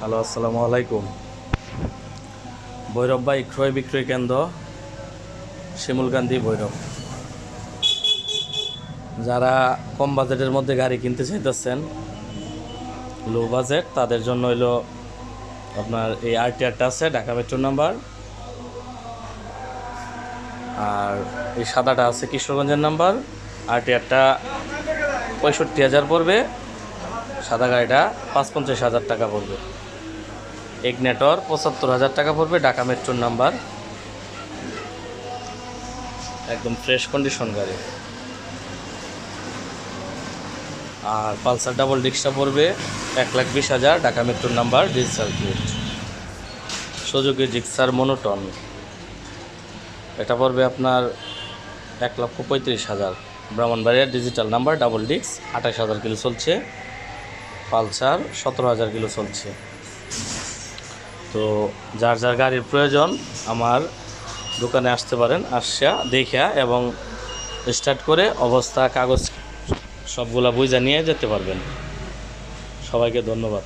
Hello, আসসালামু আলাইকুম। Bhairab bike ক্রয় বিক্রয় কেন্দ্র শিমুলকান্দি ভৈরব। যারা কম বাজেটের মধ্যে গাড়ি কিনতে চাইতেছেন লো বাজেট তাদের জন্য হইল আপনার এই আরটিআরটা আছে, ঢাকা মেট্রো নাম্বার আর এই সাদাটা আছে কিশোরগঞ্জের নাম্বার আরটিআরটা পঁয়ষট্টি হাজার পড়বে, সাদা গাড়িটা পাঁচ পঞ্চাশ হাজার টাকা পড়বে। এগনেটর, পঁচাত্তর হাজার টাকা পড়বে ঢাকা মেট্রোর নাম্বার। একদম ফ্রেশ কন্ডিশন গাড়ি। আর পালসার ডাবল ডিক্সটা পড়বে এক লাখ বিশ হাজার, ঢাকা মেট্রোর number digital plate Suzuki Gixxer monotone এটা পড়বে আপনার এক লক্ষ পঁয়ত্রিশ হাজার। ব্রাহ্মণবাড়িয়ার ডিজিটাল নাম্বার ডাবল ডিক্স আঠাশ হাজার কিলো চলছে। পালসার, সতেরো হাজার কিলো চলছে। তো যার যার গাড়ির প্রয়োজন আমার দোকানে আসতে পারেন, আসিয়া দেখা এবং স্টার্ট করে অবস্থা, কাগজ সবগুলা বুঝা নিয়ে যেতে পারবেন। সবাইকে ধন্যবাদ।